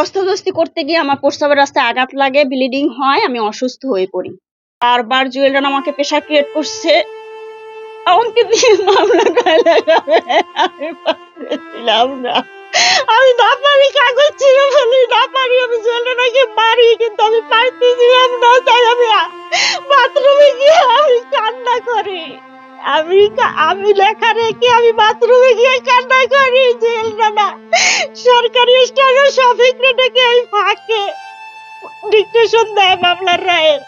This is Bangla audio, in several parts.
দস্তাদস্তি করতে গিয়ে আমার প্রস্রাবের রাস্তায় আঘাত লাগে ব্লিডিং হয়, আমি অসুস্থ হয়ে পড়ি। বারবার জুয়েলরান আমাকে প্রেশার ক্রিয়েট করছে। আমাকে দিয়ে মামলা করে লাগাবে না। আমি না পারি, কাগজ ছিল বলি না পারি, আমি জুয়েলরানাকে মারি, কিন্তু আমি পারতেছিলাম না, তাই আমি বাথরুমে গিয়ে আমি কান্না করি। আমি আমি লেখা রেখে আমি বাথরুমে গিয়ে কান্না করি জুয়েলরানা সরকারি স্টাফের শফিকরে ডেকে এই ফাঁকে ডিকটেশন দেয় মামলার রায়ের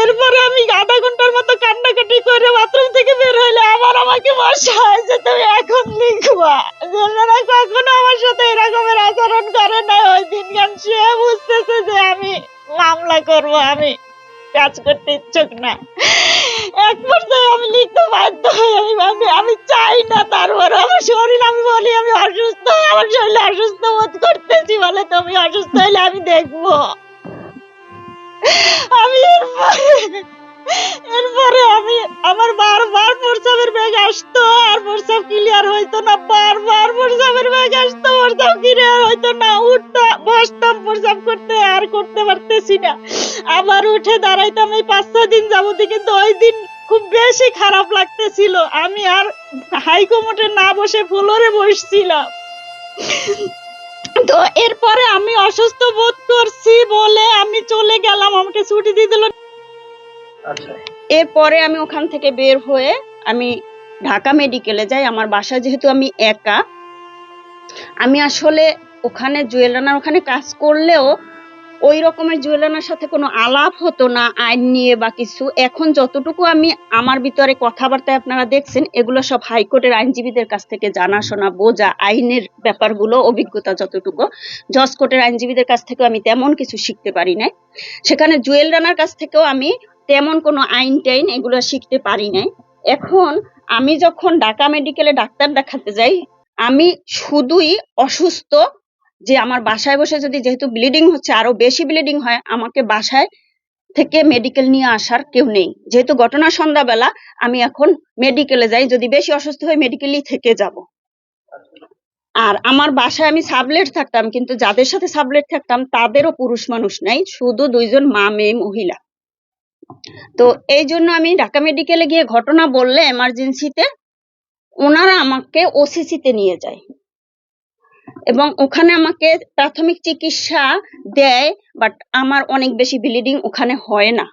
এরপরে আমি আধা ঘণ্টার মতো কান্নাকাটি করে বাথরুম থেকে বের হইলে আবার আমাকে বসায় যে, তুমি এখন লিখবা। জেলারা কখনো আমার সাথে এরকমের আচরণ করে না। ওই দিন গান সে বুঝতেছে যে, আমি মামলা করব, আমি কাজ করতে ইচ্ছুক না। আমি লিখতে বাধ্য আমি আমি আমি চাই না তারপর। আমার শরীর, আমি বলি, আমি অসুস্থ। আমার শরীর অসুস্থ বোধ করতেছি বলে তুমি অসুস্থ হলে আমি দেখব। আমি এরপরে আমি আমার বারবার প্রস্রাবের ব্যাগ আসতো আর প্রস্রাব ক্লিয়ার হইতো না। বারবার প্রস্রাবের ব্যাগ আসতো, প্রস্রাব ক্লিয়ার হইতো না। উঠতাম বসতাম প্রস্রাব করতে, আর করতে পারতেছি না। আবার উঠে দাঁড়াইতাম এই পাঁচ ছয় দিন যাবতীয়, কিন্তু ওই দিন খুব বেশি খারাপ লাগতেছিল। আমি আর হাইকমোটে না বসে ফ্লোরে বসছিলাম। তো এরপরে আমি অসুস্থ বোধ করছি বলে আমি চলে গেলাম। আমাকে ছুটি দিয়ে দিল। আচ্ছা। এরপরে আমি ওখান থেকে বের হয়ে আমি ঢাকা মেডিকেলে যাই। আমার বাসা যেহেতু আমি একা। আমি আসলে ওখানে জুয়েলানার ওখানে কাজ করলেও ওই রকমের জুয়েলানার সাথে কোনো আলাপ হতো না আইন নিয়ে বা কিছু। এখন যতটুকু আমি আমার ভিতরে কথাবার্তায় আপনারা দেখছেন, এগুলো সব হাইকোর্টের আইনজীবীদের কাছ থেকে জানাশোনা, বোঝা, আইনের ব্যাপারগুলো, অভিজ্ঞতা যতটুকু, জজ কোর্টের আইনজীবীদের কাছ থেকেও আমি তেমন কিছু শিখতে পারি নাই। সেখানে জুয়েল রানার কাছ থেকেও আমি তেমন কোনো আইন টাইন এগুলো শিখতে পারি নাই। এখন আমি যখন ঢাকা মেডিকেলে ডাক্তার দেখাতে যাই, আমি শুধুই অসুস্থ যে আমার বাসায় বসে যদি যেহেতু ব্লিডিং হচ্ছে, আরও বেশি ব্লিডিং হয়, আমাকে বাসায় থেকে মেডিকেল নিয়ে আসার কেউ নেই। যেহেতু ঘটনা সন্ধ্যাবেলা, আমি এখন মেডিকেলে যাই, যদি বেশি অসুস্থ হই মেডিকেলই থেকে যাব। আর আমার বাসায় আমি সাবলেট থাকতাম, কিন্তু যাদের সাথে সাবলেট থাকতাম, তাদেরও পুরুষ মানুষ নাই, শুধু দুইজন মা, মেয়ে, মহিলা। তো এই জন্য আমি ঢাকা মেডিকেলে গিয়ে ঘটনা বললে এমার্জেন্সিতে ওনারা আমাকে ওসিসিতে নিয়ে যায়। এবং ওখানে আমাকে প্রাথমিক চিকিৎসা দেয় বাট আমার অনেক বেশি ব্লিডিং ওখানে হয় না।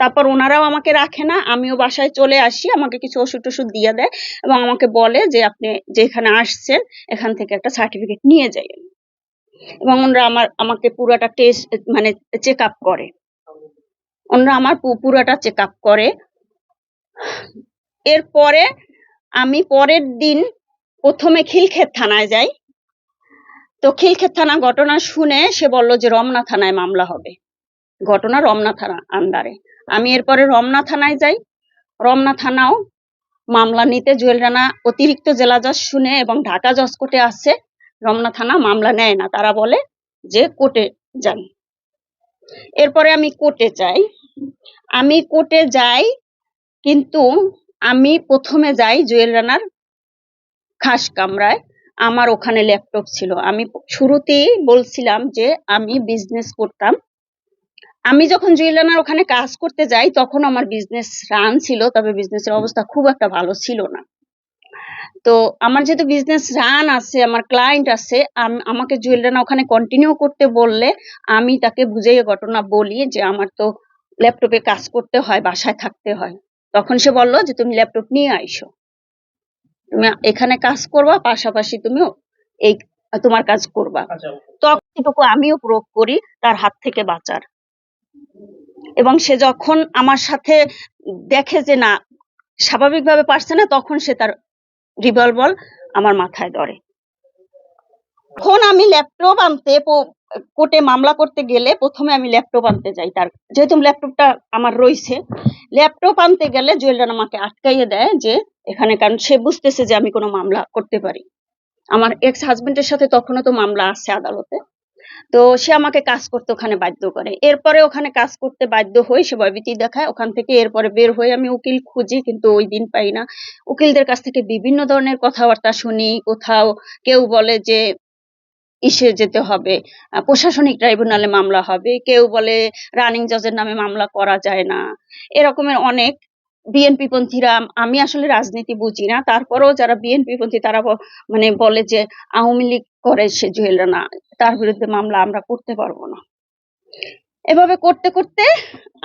তারপর ওনারাও আমাকে রাখে না, আমিও বাসায় চলে আসি, আমাকে কিছু ওষুধ টষুধ দিয়ে দেয় এবং আমাকে বলে যে আপনি যেখানে আসছেন, এখান থেকে একটা সার্টিফিকেট নিয়ে যাই এবং ওনারা আমার, আমাকে পুরাটা টেস্ট মানে চেক আপ করে। ওনারা আমার পুরাটা চেক আপ করে। এরপরে আমি পরের দিন প্রথমে খিলক্ষেত থানায় যাই। তো খিলক্ষেত থানা ঘটনা শুনে সে বলল যে রমনা থানায় মামলা হবে। ঘটনা রমনা থানা আন্ডারে। আমি এরপরে রমনা থানায় যাই। রমনা থানাও মামলা নিতে জুয়েল রানা অতিরিক্ত জেলা জজ শুনে এবং ঢাকা জজ কোর্টে আসছে রমনা থানা মামলা নেয় না। তারা বলে যে কোর্টে যান। এরপরে আমি কোর্টে যাই। আমি কোর্টে যাই কিন্তু আমি প্রথমে যাই জুয়েল রানার খাস কামরায়। আমার ওখানে ল্যাপটপ ছিল। আমি শুরুতেই বলছিলাম যে আমি বিজনেস করতাম। আমি যখন জুয়েল রানার ওখানে কাজ করতে যাই, তখন আমার বিজনেস রান ছিল, তবে বিজনেসের অবস্থা খুব একটা ভালো ছিল না। তো আমার যেহেতু বিজনেস রান আছে, আমার ক্লায়েন্ট আছে, আম- আমাকে জুয়েলরানা ওখানে কন্টিনিউ করতে বললে আমি তাকে বুঝিয়ে ঘটনা বলি যে আমার তো ল্যাপটপে কাজ করতে হয়, বাসায় থাকতে হয়। তখন সে বলল যে, তুমি ল্যাপটপ নিয়ে আইসো। তুমি এখানে কাজ করবা পাশাপাশি তুমিও এই তোমার কাজ করবা। আচ্ছা ততটুকু আমিও প্রয়োগ করি তার হাত থেকে বাঁচার। এবং সে যখন আমার সাথে দেখে যে না স্বাভাবিকভাবে পারছে না তখন সে তার রিভলভার আমার মাথায় ধরে। তখন আমি ল্যাপটপ আনতে কোর্টে মামলা করতে গেলে প্রথমে আমি ল্যাপটপ আনতে যাই তার যেহেতু ল্যাপটপটা আমার রয়েছে ল্যাপটপ আনতে গেলে জুয়েলার আমাকে আটকাইয়ে দেয় যে এখানে, কারণ সে বুঝতেছে যে আমি কোনো মামলা করতে পারি। আমার এক্স হাজবেন্ডের সাথে তখনও তো মামলা আছে আদালতে। তো সে আমাকে কাজ করতে ওখানে বাধ্য করে। এরপরে ওখানে কাজ করতে বাধ্য হয়ে সে ভয়ভীতি দেখায়। ওখান থেকে এরপরে বের হয়ে আমি উকিল খুঁজি, কিন্তু ওই দিন পাই না। উকিলদের কাছ থেকে বিভিন্ন ধরনের কথাবার্তা শুনি। কোথাও কেউ বলে যে, ইসে যেতে হবে প্রশাসনিক ট্রাইব্যুনালে মামলা হবে। কেউ বলে, রানিং জজের নামে মামলা করা যায় না। এরকমের অনেক বিএনপি পন্থীরা, আমি আসলে রাজনীতি বুঝি না। তারপরেও যারা বিএনপি পন্থী, তারা মানে বলে যে, আওয়ামী লীগ করে সে জুয়েল রানা তার বিরুদ্ধে মামলা আমরা করতে পারব না। এভাবে করতে করতে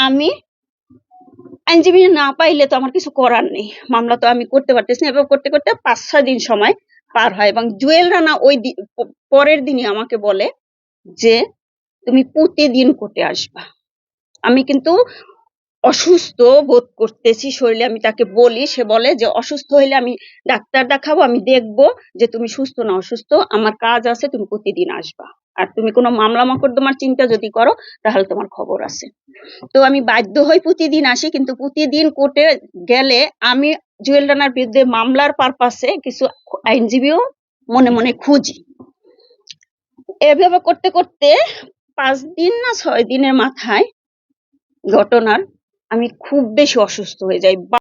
আমি আইনজীবী না পাইলে তো আমার কিছু করার নেই। মামলা তো আমি করতে পারতেছি না। এভাবে করতে করতে পাঁচ ছয় দিন সময় পার হয় এবং জুয়েল রানা ওই পরের দিনই আমাকে বলে যে, তুমি প্রতিদিন কোর্টে আসবা। আমি কিন্তু অসুস্থ বোধ করতেছি, শরীরে আমি তাকে বলি, সে বলে যে, অসুস্থ হইলে আমি ডাক্তার দেখাবো, আমি দেখব যে তুমি সুস্থ না অসুস্থ, আমার কাজ আছে, তুমি প্রতিদিন আসবা। আর তুমি কোনো মামলা মকদ্দমার চিন্তা যদি করো, তাহলে তোমার খবর আছে। তো আমি বাধ্য হই প্রতিদিন আসি, কিন্তু প্রতিদিন কোর্টে গেলে আমি জুয়েল রানার বিরুদ্ধে মামলার পারপাসে কিছু আইনজীবীও মনে মনে খুঁজি। এভাবে করতে করতে পাঁচ দিন না ছয় দিনের মাথায় ঘটনার আমি খুব বেশি অসুস্থ হয়ে যাই।